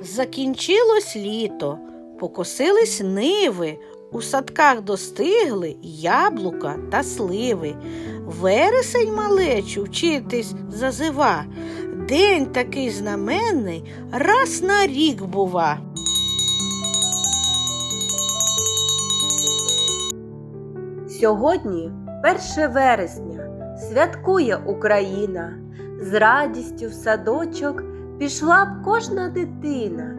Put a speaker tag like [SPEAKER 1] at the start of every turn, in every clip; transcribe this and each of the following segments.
[SPEAKER 1] Закінчилось літо, покосились ниви, у садках достигли яблука та сливи. Вересень малечу вчитись зазива. День такий знаменний раз на рік бува.
[SPEAKER 2] Сьогодні 1 вересня святкує Україна. З радістю в садочок пішла б кожна дитина.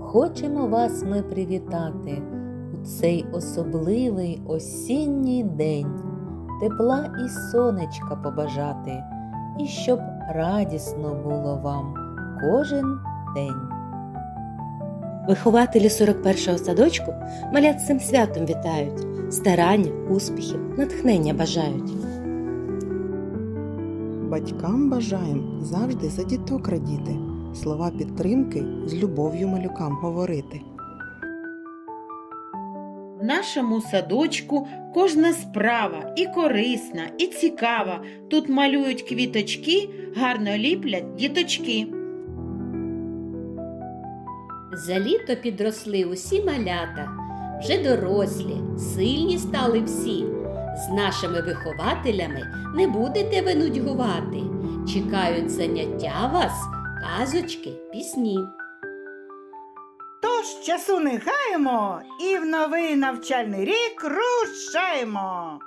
[SPEAKER 3] Хочемо вас ми привітати у цей особливий осінній день, тепла і сонечка побажати, і щоб радісно було вам кожен день.
[SPEAKER 4] Вихователі 41-го садочку малят цим святом вітають, старання, успіхів, натхнення бажають.
[SPEAKER 5] Батькам бажаєм завжди за діток радіти, слова підтримки з любов'ю малюкам говорити.
[SPEAKER 6] В нашому садочку кожна справа і корисна, і цікава. Тут малюють квіточки, гарно ліплять діточки.
[SPEAKER 7] За літо підросли усі малята, вже дорослі, сильні стали всі. З нашими вихователями не будете ви нудьгувати. Чекають заняття вас, казочки, пісні.
[SPEAKER 8] Тож часу не гаємо і в новий навчальний рік рушаємо.